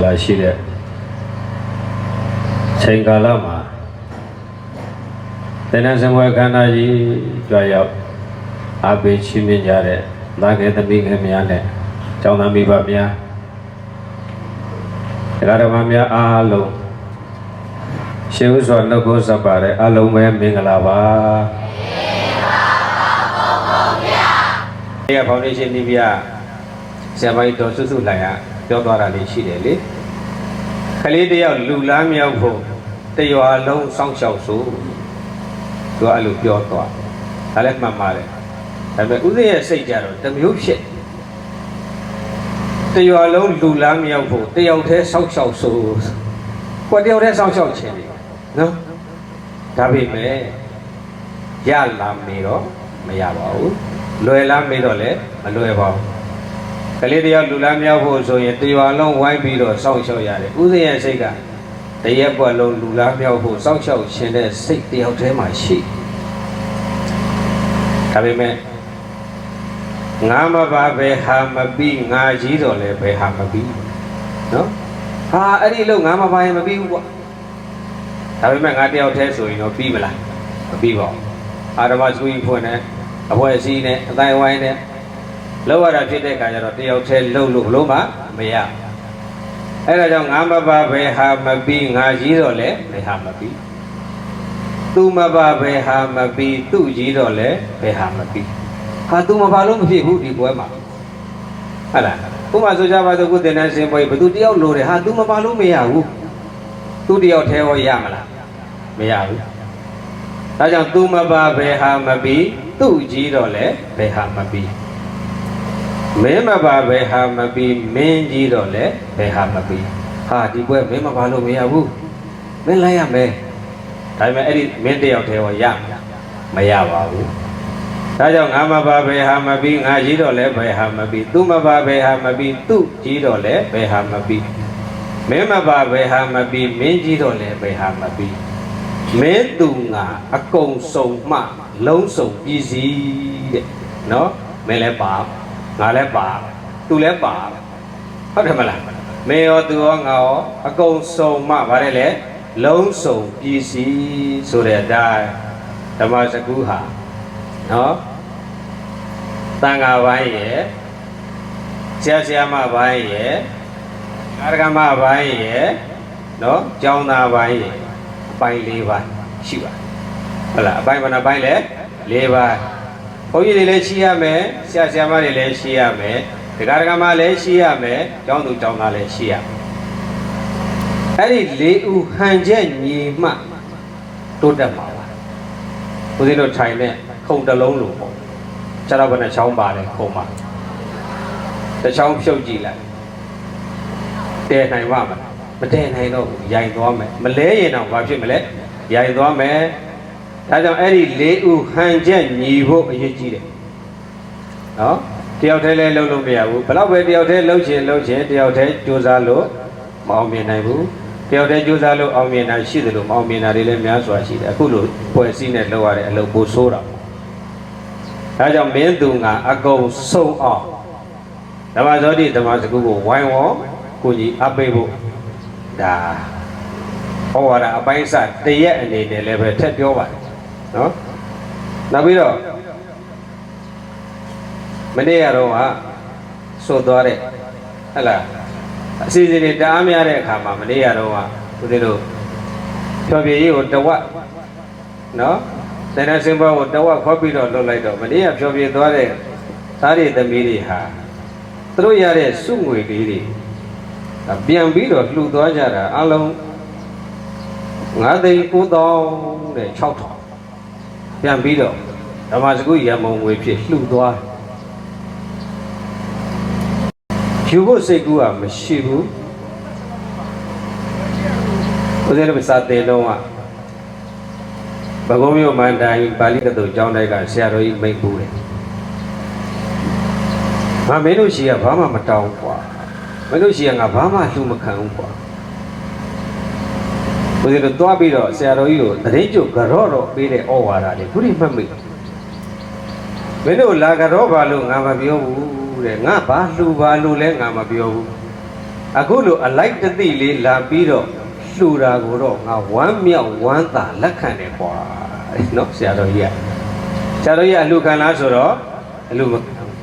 ္ဂလာရှိတဲ့ချိန်ကာလမှာတဏ္ဍစံဝေခန္ဓာကြီးကြွားရောက်အဘေချီးမြှင့်ကြတဲ့သားငယ်သမီးငယ်များနဲ့ကျောင်းသားမိဘများတရားတော်များအားလုံးရှေးဥစွာနှုတ်ကိုဆက်ပါတဲ့အားလုံးပဲမင်္ဂလာပါဒီကဖောင်ဒေးရှင်းဒီပြ ဆရာမကြီးတော်စုစုလိုက်ရပြောသွားတာလေးရှိတယ်လေခလေးတယောက်လူလားမြောက်ဖို့တရွာလုံးစောင့်ရှောက်ဆိုသူကအဲ့လိုပြောသွားဒါလည်းမှန်ပါတယ်ဒါပေမဲ့ဥစဉ်ရဲ့စိတ်ကြတော့တစ်မျိုးဖြစ်တရွာလုံးလူလားမြောက်ဖို့တယောက်တည်းစောင့်ရှောက်ဆိုကိုယ်တယောက်တည်းစောင့်ရှောက်ခြင်းလေနော်ဒါပေမဲ့ရလာမေတော့မရပါဘူးလွယ်လားမေတော့လည်းမလွယ်ပါဘူး ကလေးတယောက်လူလားမြောက်ဖို့ဆိုရင်တရွာလုံးဝိုင်းပြီးတော့စောင့်ရှောက်ရတယ်ဥစဉ်ရဲ့စိတ်ကတရက်ပွက်လုံးလူလားမြောက်ဖို့စောင့်ရှောက်ခြင်းတဲ့စိတ်တယောက်တည်းမှာရှိဒါပေမဲ့ငါမပါပဲဟာမပြီးငါကြီးတော့လည်းပဲဟာမပြီးနော်ဟာအဲ့ဒီလို့ငါမပါရင်မပြီးဘူးကွာဒါပေမဲ့ငါတယောက်တည်းဆိုရင်တော့ပြီးမလားမပြီးပါဘူးအာရမစကူကြီးဖွင့်နေအပွဲအစည်းနဲ့အတိုင်းဝိုင်းနဲ့ လောက်ရတာဖြစ်တဲ့အခါကျတော့တယောက်တည်းလှုပ်လို့ဘလို့မှမရအဲ့ဒါကြောင့်ငါမပါပဲဟာမပြီးငါကြီးတော့လည်းဘယ်ဟာမပြီးသူမပါပဲဟာမပြီးသူ့ကြီးတော့လည်းဘယ်ဟာမပြီးဟာသူမပါလို့မဖြစ်ဘူးဒီပွဲမှာဟုတ်လားခုမှဆိုကြပါစို့ခုတင်တဲ့စင်ပွဲဘသူတယောက်လိုတယ်ဟာသူမပါလို့မရဘူးသူတယောက်ထဲရောရမလားမရဘူးဒါကြောင့်သူမပါဘယ်ဟာမပြီးသူ့ကြီးတော့လည်းဘယ်ဟာမပြီး မင်းမပါဘယ်ဟာမပြီးမင်းကြီးတော့လည်းဘယ်ဟာမပြီးဟာဒီပွဲမင်းမပါလို့မရဘူးမင်းလိုက်ရမယ်ဒါပေမဲ့အဲ့ဒီမင်းတယောက်ထဲရောရမရပါဘူးဒါကြောင့်ငါမပါဘယ်ဟာမပြီးငါကြီးတော့လည်းဘယ်ဟာမပြီးသူမပါဘယ်ဟာမပြီးသူ့ကြီးတော့လည်းဘယ်ဟာမပြီးမင်းမပါဘယ်ဟာမပြီးမင်းကြီးတော့လည်းဘယ်ဟာမပြီးမင်းသူငါအကုန်စုံမှ လုံးစုံပြည်စည်းတဲ့နော်မင်းလည်းပါ ငါလည်းပါသူလည်းပါဟုတ်တယ်မလားမင်းရောသူရောငါရောအကုန်စုံမှဗါတယ်လေလုံးစုံပြည်စည်းဆိုတဲ့အတိုင်းဓမ္မစကူဟာနော်တန်ဃာပိုင်းရဲ့ဆရာဆရာမပိုင်းရဲ့အာရကမပိုင်းရဲ့နော်ကျောင်းသားပိုင်းရဲ့အပိုင်း၄ပိုင်းရှိပါဟုတ်လားအပိုင်းဘယ်နှပိုင်းလဲ၄ပိုင်း ဘုန်းကြီးတွေလည်းရှိရမယ်ဆရာဆရာမတွေလည်းရှိရမယ်ဒကာဒကာမလည်းရှိရမယ်ကျောင်းသူကျောင်းသားလည်းရှိရမယ်အဲ့ဒီ၄ဦးဟန်ချက်ညီမှတိုးတက်မှာပါဦးဇင်းတို့ထိုင်တဲ့ခုံတစ်လုံးလို့ပေါ့ခြေတော့ဘယ်နှချောင်းပါလဲခုံမှာတစ်ချောင်းဖြုတ်ကြည့်လိုက်တဲနိုင်ပါမလားမတဲနိုင်တော့ဘူးရိုင်သွားမယ်မလဲရင်တော့ဘာဖြစ်မလဲရိုင်သွားမယ် ဒါကြောင့်အဲ့ဒီ၄ဦးဟန်ချက်ညီဖို့အရေးကြီးတယ်နော်တယောက်တည်းလည်းလုံးလုံးမရဘူးဘယ်တော့ပဲတယောက်တည်းလှုပ်ချင်လှုပ်ချင်တယောက်တည်းကြိုးစားလို့မအောင်မြင်နိုင်ဘူးတယောက်တည်းကြိုးစားလို့အောင်မြင်တာရှိတယ်လို့မအောင်မြင်တာတွေလည်းများစွာရှိတယ်အခုလိုပွဲစည်းနဲ့လောက်ရတဲ့အလုပ်ပိုဆိုးတာဒါကြောင့်မင်းသူငါအကုန်ဆုံးအောင်ဓမ္မဇောတိဓမ္မစကုကိုဝိုင်းဝန်းကိုကြီးအပ်ပေးဖို့ဒါဟောရတာအပိုင်းစတရက်အနေနဲ့လည်းပဲထက်ပြောပါတယ် နော်နောက်ပြီးတော့မနေ့ကတော့ကဆိုသွားတဲ့ဟဲ့လားအစီအစဉ်တွေတအားများတဲ့အခါမှာမနေ့ကတော့ကဦးဇင်းတို့ဖြောပြရေးကိုတဝက်နော်စေနစင်ဘကိုတဝက်ခေါ်ပြီးတော့လွတ်လိုက်တော့မနေ့ကဖြောပြသွားတဲ့သားတွေသမီးတွေဟာသူတို့ရတဲ့စုငွေလေးတွေပြန်ပြီးတော့လှူသွားကြတာအလုံး9သိန်း9000တဲ့6000 ပြန်ပြီးတော့ဓမ္မစကုရမုံငွေဖြစ်လှူသွားယူဖို့စိတ်ကူးကမရှိဘူးဦးဇင်းတို့စာသင်တော့ကဘဂုံမြို့မန္တန်ပါဠိကတုကျောင်းတိုက်ကဆရာတော်ကြီးမိန့်ပူတယ်။ငါမင်းတို့ရှိကဘာမှမတောင်းကွာ။မင်းတို့ရှိကငါဘာမှလှူမခံဘူးကွာ။ ဦးဇင်းတို့တွားပြီးတော့ဆရာတော်ကြီးကိုတရင်ကျုပ်ကြော့တော့ပေးတဲ့ဩဝါဒလေးခုထိမှတ်မိမင်းတို့လာကြော့ပါလို့ငါမပြောဘူးတဲ့ငါဘာလှူပါလို့လဲငါမပြောဘူးအခုလိုအလိုက်တသိလေးလာပြီးတော့လှူတာကိုတော့ငါဝမ်းမြောက်ဝမ်းသာလက်ခံတယ်ကွာနော်ဆရာတော်ကြီးကဆရာတော်ကြီးကအလှူခံလားဆိုတော့အလှူမခံဘူး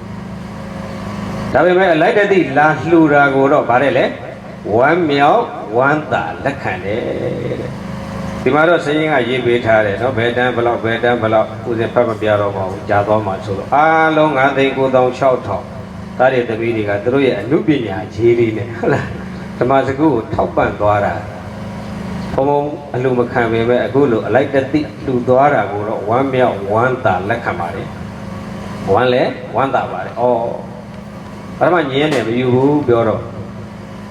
ဒါပေမဲ့အလိုက်တသိလာလှူတာကိုတော့ဗါတယ်လေဝမ်းမြောက် ဝမ်းသာလက်ခံတယ်တဲ့ဒီမှာတော့စရင်ကရေးပေးထားတယ်နော်ဘယ်တန်းဘလောက်ဘယ်တန်းဘလောက်ဥစဉ်ဖတ်မပြတော့ပါဘူးကြာသွားမှဆိုတော့အားလုံး9သိန်း9600ဒါတွေတပီးတွေကသူတို့ရဲ့အမှုပညာခြေလေးနဲ့ဟုတ်လားဓမ္မစကုကိုထောက်ပံ့သွားတာဘုံဘုံအလူမခံပေမဲ့အခုလိုအလိုက်တသိလှူသွားတာကိုတော့ဝမ်းမြောက်ဝမ်းသာလက်ခံပါတယ်ဝမ်းလဲဝမ်းသာပါတယ်ဩပထမညင်းတယ်မယူဘူးပြောတော့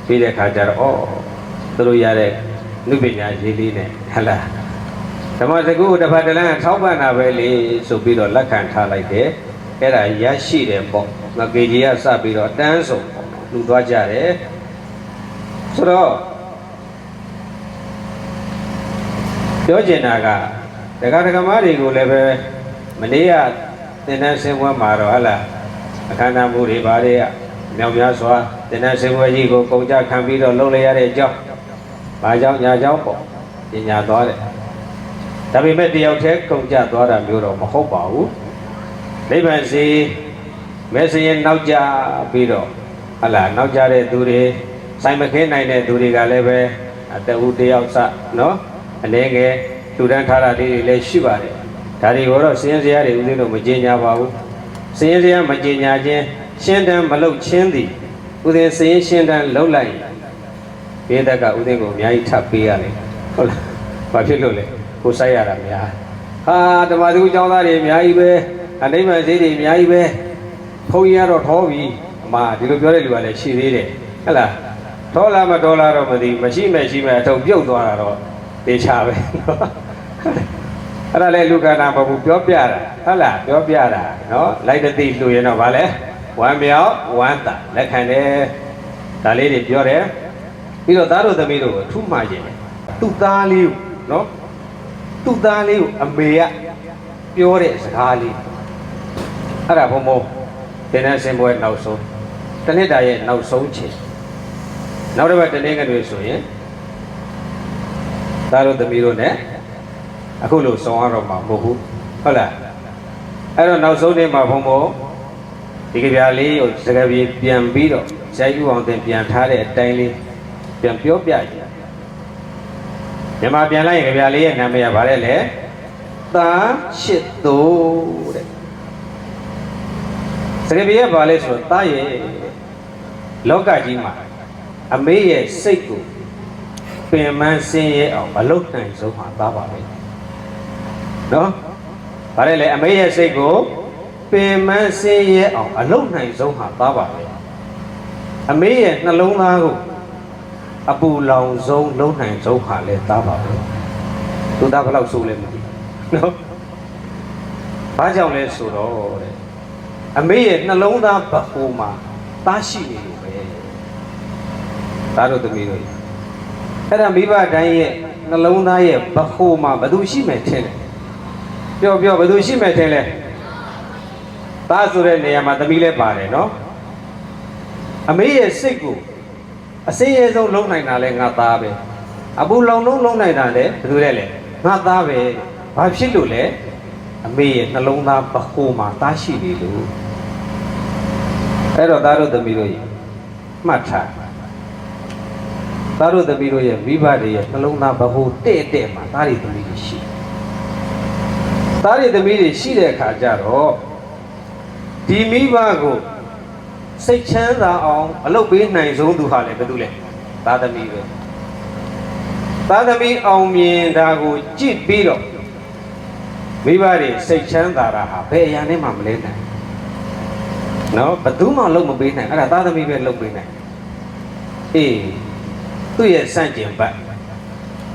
ပြီးတဲ့ခါကျတော့ဩ သူတို့ရတဲ့နုပညာခြေလေးနဲ့ဟုတ်လားဓမ္မစကုကိုတစ်ဖက်တစ်လမ်းထောက်ပံ့တာပဲလေဆိုပြီးတော့လက်ခံထားလိုက်တယ်အဲ့ဒါရရှိတယ်ပေါ့ငကေကြီးကစပြီးတော့တန်းဆုံးပေါ့လူသွားကြတယ်ဆိုတော့ပြောကျင်တာကဒကာဒကမတွေကိုလည်းပဲမနေ့ကသင်တန်းဆင်းပွဲမှာတော့ဟလာအခမ်းအနားမှုတွေဘာတွေကမြောင်များစွာသင်တန်းဆင်းပွဲကြီးကိုကုန်ကြခံပြီးတော့လုပ်လိုက်ရတဲ့အကြောင်း ဘာကြောင့်ညာကြောင့်ပေါ့ပညာသွားတယ်ဒါပေမဲ့တယောက်တည်းကုန်ကြသွားတာမျိုးတော့မဟုတ်ပါဘူးနိဗ္ဗာန်စီမဲစရင်နောက်ကြပြီးတော့ဟလာနောက်ကြတဲ့သူတွေဆိုင်မခင်းနိုင်တဲ့သူတွေကလည်းပဲအတဦးတယောက်စနော်အနေငယ်လူတန်းထားတာလေးတွေလည်းရှိပါတယ်ဒါတွေကိုတော့စင်းစရာတွေဦးသိလို့မကြင်ညာပါဘူးစင်းစရာမကြင်ညာခြင်းရှင်းတန်းမလုတ်ချင်းသည်ဦးသိစင်းရှင်းတန်းလှုပ်လိုက် ဘေးသက်ကဦးသိကိုအများကြီးထပ်ပေးရတယ်ဟုတ်လားဘာဖြစ်လို့လဲကိုစိုက်ရတာများဟာဓမ္မသူကျောင်းသားတွေအများကြီးပဲအနိမ့်မဈေးတွေအများကြီးပဲဘုန်းကြီးကတော့ထောပြီအမဒီလိုပြောတဲ့လူကလည်းရှိသေးတယ်ဟဲ့လားဒေါ်လာမဒေါ်လာတော့မသိမရှိမဲ့ရှိမဲ့အထုံပြုတ်သွားတာတော့တေချာပဲနော်အဲ့ဒါလေလူကနာမဟုတ်ဘူးပြောပြတာဟုတ်လားပြောပြတာနော်လိုက်တသိလှူရင်တော့ဗာလဲဝမ်းမြောက်ဝမ်းသာလက်ခံတယ်ဒါလေးတွေပြောတယ် ပြီးတော့သားတို့သမီးတို့ကိုထူးမှခြင်းသူ့သားလေးကိုနော်သူ့သားလေးကိုအမေကပြောတဲ့စကားလေးအဲ့ဒါဘုံဘုံတင်တဲ့စင်ပွဲနောက်ဆုံးတနစ်တာရဲ့နောက်ဆုံးချိန်နောက်တစ်ပတ်တနေ့ကတွေဆိုရင်သားတို့သမီးတို့ ਨੇ အခုလို့ဆောင်ရတော့မှာမဟုတ်ဘူးဟုတ်လားအဲ့တော့နောက်ဆုံးနေ့မှာဘုံဘုံဒီကြပြလေးကိုစကားပြေပြန်ပြီးတော့ဇာတ်ဥအောင်တင်ပြန်ထားတဲ့အတိုင်းလေး ပြန်ပြောပြကြမြန်မာပြန်လိုက်ရင်ကြပြလေးရဲ့နာမည်ကဗါလဲလေသာရှစ်သို့တဲ့စကားပြေကဗါလဲဆိုတော့တာရဲ့လောကကြီးမှာအမေရဲ့စိတ်ကိုပင်မဆင်းရဲအောင်မလုပ်နိုင်ဆုံးမှာသားပါပဲနော်ဗါလဲလေအမေရဲ့စိတ်ကိုပင်မဆင်းရဲအောင်အလုပ်နိုင်ဆုံးဟာသားပါပဲအမေရဲ့နှလုံးသားကို အပူလောင်ဆုံးလုံးနိုင်ဆုံးဟာလဲသားပါပဲသူသားဘယ်လောက်ဆိုးလဲမသိဘူးနော်ဘာကြောင့်လဲဆိုတော့တဲ့အမေရဲ့နှလုံးသားဘဟုမှာသားရှိနေလို့ပဲသားတို့သမီးတို့အဲ့ဒါမိဘတိုင်းရဲ့နှလုံးသားရဲ့ဘဟုမှာဘယ်သူရှိမယ်ထင်တယ်ပြောပြောဘယ်သူရှိမယ်ထင်လဲသားဆိုတဲ့နေရာမှာသမီးလည်းပါတယ်နော်အမေရဲ့စိတ်ကို အစင်းရဲဆုံးလုံးနိုင်တာလဲငါသားပဲအပူလောင်လုံးလုံးနိုင်တာလဲဘယ်သူလဲလဲငါသားပဲဘာဖြစ်လို့လဲအမေရဲ့နှလုံးသားဘဟုမှာသားရှိနေလို့အဲ့တော့သားတို့သမီးတို့မှတ်ထားသားတို့သမီးတို့ရဲ့မိဘတွေရဲ့နှလုံးသားဘဟုတဲ့တဲ့မှာသားတွေသမီးတွေရှိသားတွေသမီးတွေရှိတဲ့အခါကျတော့ဒီမိဘကို စိတ်ချမ်းသာအောင်အလုပ်ပေးနိုင်ဆုံးသူဟာလည်းဘယ်သူလဲသားသမီးပဲသားသမီးအောင်မြင်တာကိုကြည့်ပြီးတော့မိဘတွေစိတ်ချမ်းသာတာဟာဘယ်အရာနဲ့မှမလဲနိုင်နော်ဘယ်သူမှလုပ်မပေးနိုင်အဲ့ဒါသားသမီးပဲလုပ်ပေးနိုင်အေးသူ့ရဲ့စန့်ကျင်ဘက်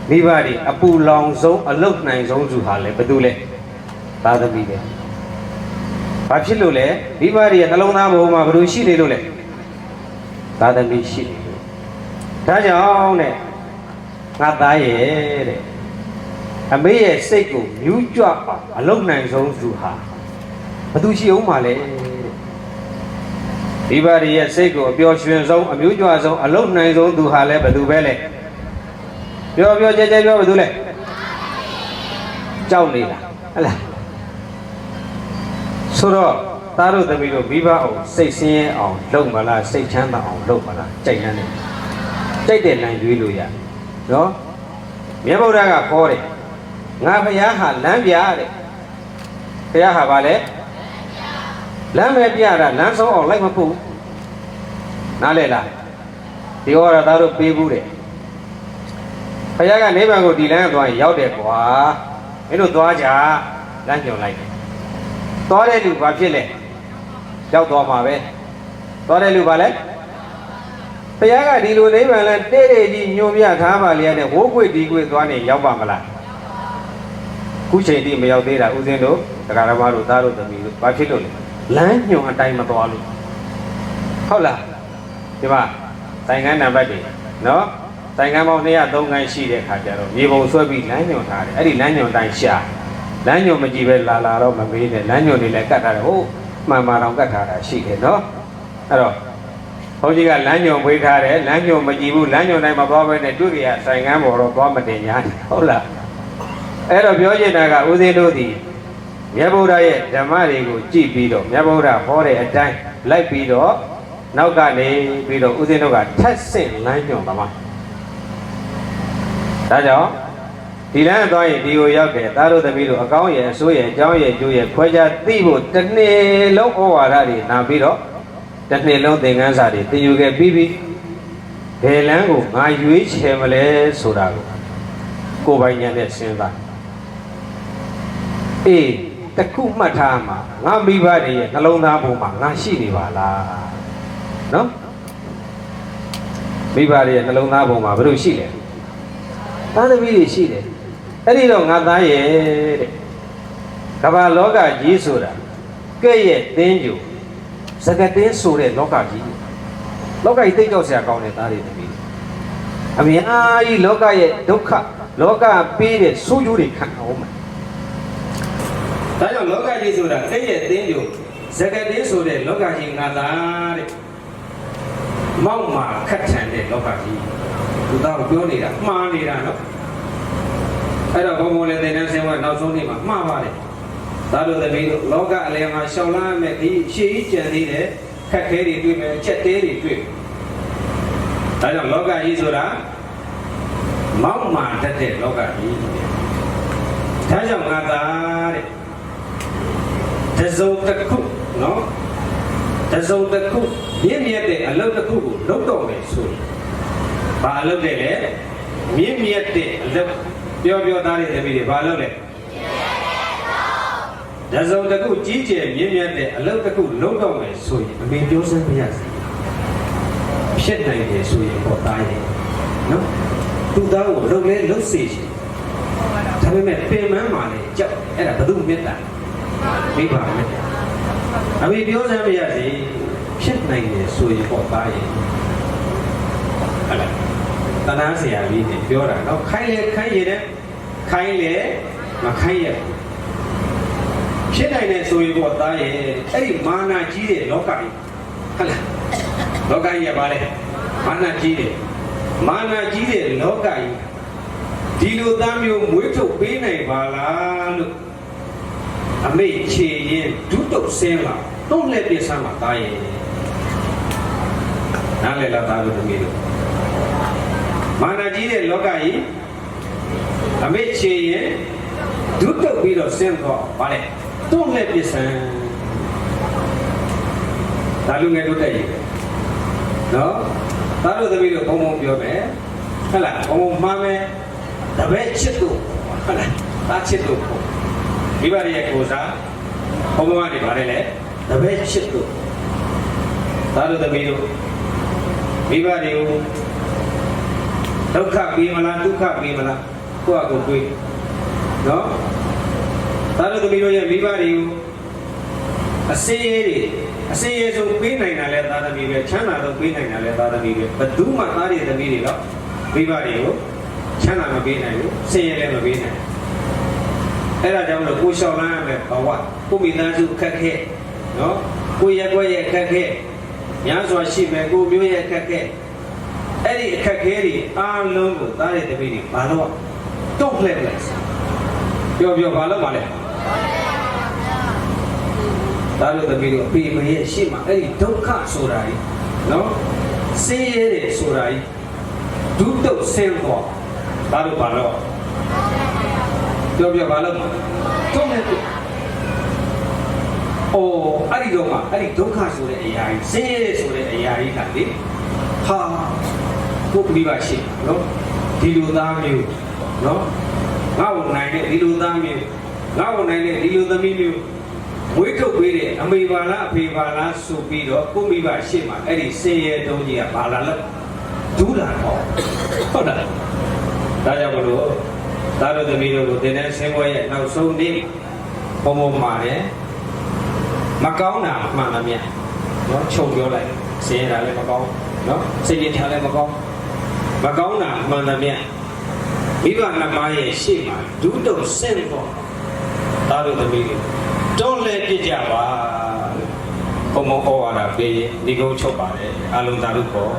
မိဘတွေအပူလောင်ဆုံးအလုတ်နိုင်ဆုံးသူဟာလည်းဘယ်သူလဲသားသမီးပဲ ဘာဖြစ်လို့လဲမိဘတွေရဲ့နှလုံးသားဘုံမှာဘယ်လိုရှိနေလို့လဲသာသမီရှိနေလို့ဒါကြောင့်တဲ့ငါသားရဲ့တဲ့အမေရဲ့စိတ်ကိုမြူးကြွအောင်အလုံနိုင်ဆုံးသူဟာဘသူရှိအောင်မလဲတဲ့မိဘတွေရဲ့စိတ်ကိုအပျော်ရွှင်ဆုံးအမျိုးကြွဆုံးအလုံးနိုင်ဆုံးသူဟာလည်းဘယ်သူပဲလဲပြောပြောကြဲကြဲပြောဘယ်သူလဲကြောက်နေလားဟဲ့လား ဆိုတော့သားတို့သမီးတို့မိဘအောင်စိတ်ဆင်းရဲအောင်လုပ်မလားစိတ်ချမ်းသာအောင်လုပ်မလားကြိုက်နေတယ်ကြိုက်တဲ့လမ်းရွေးလို့ရနော်မြတ်ဗုဒ္ဓကခေါ်တယ်ငါဖယားဟာလမ်းပြတဲ့ဖယားဟာဗာလဲလမ်းပဲပြတာလမ်းဆုံးအောင်လိုက်မဖို့နားလဲလားဒီဟောရသားတို့ပေးဘူးတယ်ဖယားကနိဗ္ဗာန်ကိုဒီလမ်းသွားရင်ရောက်တယ်ကွာမင်းတို့သွားကြလမ်းကြုံလိုက်တယ် သွားတဲ့လူဘာဖြစ်လဲရောက်သွားမှာပဲသွားတဲ့လူဘာလဲဘုရားကဒီလိုနိဗ္ဗာန်လဲတဲ့တဲ့ကြီးညွန်ပြထားပါလေတဲ့ဝိုးကွေဒီကွေသွားနေရောက်ပါမလားခုချိန်ထိမရောက်သေးတာဦးဇင်းတို့တရားဓမ္မတို့သားတို့သမီးတို့ဘာဖြစ်လို့လဲလမ်းညွန်အတိုင်းမသွားလို့ဟုတ်လားဒီမှာဆိုင်ကန်းနံပါတ်တွေနော်ဆိုင်ကန်းပေါင်း203ခန်းရှိတဲ့ခါကျတော့မြေပုံဆွဲပြီးလမ်းညွန်ထားတယ်အဲ့ဒီလမ်းညွန်တိုင်းရှာ လမ်းညွန်မကြည့်ပဲလာလာတော့မမေးနဲ့လမ်းညွန်တွေလည်းကတ်ထားတယ်ဟုတ်မှန်မှန်တော့ကတ်ထားတာရှိတယ်နော်အဲ့တော့ဘုန်းကြီးကလမ်းညွန်ပေးထားတယ်လမ်းညွန်မကြည့်ဘူးလမ်းညွန်တိုင်းမသွားဘဲနဲ့တွေ့ကြရဆိုင်ကန်းပေါ်တော့သွားမတင်ညာဟုတ်လားအဲ့တော့ပြောချင်တာကဦးဇင်းတို့ဒီမြတ်ဗုဒ္ဓရဲ့ဓမ္မတွေကိုကြည့်ပြီးတော့မြတ်ဗုဒ္ဓဟောတဲ့အတိုင်းလိုက်ပြီးတော့နောက်ကနေပြီးတော့ဦးဇင်းတို့ကထက်ဆင့်လမ်းညွန်ပါမှာဒါကြောင့် ဒီလမ်းသွားရင်ဒီကိုရောက်တယ်သားတို့သမီးတို့အကောင်းရဲ့အဆိုးရဲ့အကြောင်းရဲ့အကျိုးရဲ့ခွဲခြားသိဖို့တစ်နေ့လုံးဩဝါဒတွေနာပြီးတော့တစ်နေ့လုံးသင်ခန်းစာတွေသင်ယူခဲ့ပြီးပြီးဘယ်လမ်းကိုငါရွေးချယ်မလဲဆိုတာကိုကိုယ်ပိုင်ဉာဏ်နဲ့စဉ်းစားအေးတစ်ခုမှတ်ထားမှာငါမိဘတွေရဲ့နှလုံးသားပေါ်မှာငါရှိနေပါလားနော်မိဘတွေရဲ့နှလုံးသားပေါ်မှာဘယ်လိုရှိလဲသားသမီးတွေရှိတယ် အဲ့ဒီတော့ငါသားရဲ့တဲ့ကမ္ဘာလောကကြီးဆိုတာကဲ့ရဲ့တင်းကြိုစကတင်းဆိုတဲ့လောကကြီးလောကကြီးသိကြောက်စရာကောင်းတဲ့သားတွေသမီးတွေအများကြီးလောကရဲ့ဒုက္ခလောကပေးတဲ့ဆိုးကျိုးတွေခံအောင်မှာဒါကြောင့်လောကကြီးဆိုတာကဲ့ရဲ့တင်းကြိုစကတင်းဆိုတဲ့လောကကြီးငါသားတဲ့မောက်မာခတ်ထန်တဲ့လောကကြီးသူသားကိုပြောနေတာမှားနေတာနော် အဲ့တော့ဘုံဘုံလည်းသင်တန်းဆင်းဝနောက်ဆုံးနေ့မှာမှားပါတယ်သာတို့သမီးတို့လောကအလယ်မှာရှောင်လာမဲ့ဒီရှေးကြီးကြံသေးတယ်ခက်ခဲတွေတွေ့မယ်ချက်တဲတွေတွေ့ဒါကြောင့်လောကကြီးဆိုတာမောက်မာတတ်တဲ့လောကကြီးဒါကြောင့်ငါသာတဲ့တစုံတစ်ခုနော်တစုံတစ်ခုမြင့်မြတ်တဲ့အလုပ်တစ်ခုကိုလုပ်တော့မယ်ဆိုရင်ဘာအလုပ်လဲလဲမြင့်မြတ်တဲ့အလုပ် ပြောပြောသားတဲ့သမီးတွေဘာလုပ်လဲတစုံတစ်ခုကြီးကျယ်မြင့်မြတ်တဲ့အလုပ်တစ်ခုလုပ်တော့မယ်ဆိုရင်အမေပြောစမ်းမရစေဖြစ်နိုင်တယ်ဆိုရင်ပေါ်သားရဲ့နော်သူသားကိုလုပ်လဲလုပ်စေချင်ဒါပေမဲ့ပင်မမှာလေကြောက်အဲ့ဒါဘယ်သူမေတ္တာမိဘမေတ္တာအမေပြောစမ်းမရစေဖြစ်နိုင်တယ်ဆိုရင်ပေါ်သားရဲ့ဟုတ်လား တနာဆရာကြီးနေပြောတာတော့ခိုင်းလေခိုင်းရတဲ့ခိုင်းလေမခိုင်းရဘူးဖြစ်နိုင်တယ်ဆိုရင်ပေါ့သားရဲ့အဲ့ဒီမာနာကြီးတဲ့လောကကြီးဟုတ်လားလောကကြီးကဘာလဲမာနာကြီးတယ်မာနာကြီးတဲ့လောကကြီးဒီလိုသားမျိုးမွေးထုတ်ပေးနိုင်ပါလားလို့အမေခြေရင်ဒုတုတ်ဆင်းလာတော့လက်ပြဆမ်းမှာသားရဲ့နားလေလာသားလို့တမီးတို့ မာနကြီးတဲ့လောကကြီးအမေချေရင်ဒုတုတ်ပြီးတော့ဆင်းတော့ဗါလေတွန့်လက်ပစ္စံဒါလူငယ်တို့တက်ရည်နော်သားတို့သမီးတို့ဘုံဘုံပြောမယ်ဟုတ်လားဘုံဘုံမှားမယ်တပည့်ချစ်တို့ဟုတ်လားသားချစ်တို့မိဘရဲ့ကိုစားဘုံဘုံကနေဗါလေလေတပည့်ချစ်တို့သားတို့သမီးတို့မိဘတွေကို ဒုက္ခပေးမလားဒုက္ခပေးမလားကိုယ့်အကိုတွေးနော်သာတို့သမီးတို့ရဲ့မိဘတွေကိုအစေးရဲတွေအစေးရဲဆုံးပေးနိုင်တာလဲသာသမီးပဲချမ်းသာဆုံးပေးနိုင်တာလဲသာသမီးပဲဘယ်သူမှသားတွေသမီးတွေတော့မိဘတွေကိုချမ်းသာမပေးနိုင်ဘူးဆင်းရဲလည်းမပေးနိုင်အဲ့ဒါကြောင့်လို့ကိုလျှောက်လန်းရမယ်ဘဝကိုမိသားစုခက်ခဲနော်ကိုရက်ွက်ရဲ့ခက်ခဲများစွာရှိမယ်ကိုမျိုးရဲ့အခက်ခဲ အဲ့ဒီအခက်ခဲတွေအားလုံးကိုသားရဲ့တပည့်တွေဘာလို့တော့လှည့်လိုက်ပြောပြောဘာလို့မလဲသားတို့တပည့်တို့အပေမရဲ့ရှေ့မှာအဲ့ဒီဒုက္ခဆိုတာကြီးနော်ဆင်းရဲတယ်ဆိုတာကြီးဒုတုတ်ဆင်းတော့သားတို့ဘာလို့ပြောပြောဘာလို့တော့လည်း။အော်အဲ့ဒီတော့မှအဲ့ဒီဒုက္ခဆိုတဲ့အရာကြီးဆင်းရဲဆိုတဲ့အရာကြီးကလေဟာ ကိုပြီးပါရှိနော်ဒီလိုသားမျိုးနော်ငါ့ကိုနိုင်တဲ့ဒီလိုသားမျိုးငါ့ကိုနိုင်တဲ့ဒီလိုသမီးမျိုးမွေးထုတ်ပေးတဲ့အမေပါလားအဖေပါလားဆိုပြီးတော့ကိုမိပါရှိမှအဲ့ဒီဆင်းရဲတုံးကြီးကဘာလာလဲဒူးလာတော့ဟုတ်တယ်ဒါကြောင့်မလို့သားတို့သမီးတို့ကိုသင်တဲ့ဆင်းပွဲရဲ့နောက်ဆုံးနေ့ဘုံဘုံမှာလည်းမကောင်းတာမှန်လားမြတ်နော်ချုပ်ပြောလိုက်ဆင်းရဲတာလည်းမကောင်းနော်စိတ်ပြင်းထားလည်းမကောင်း မကောင်းတာမှန်သမျှမိဘနှမရဲ့ရှေ့မှာဒုတုံဆင့်တော့တာတို့သမီးတွေတော့လဲပြစ်ကြပါဘုံဘုံဩဝါဒပေးရင်ဒီကုန်းချုပ်ပါတယ်အလုံးသာတို့ပေါ့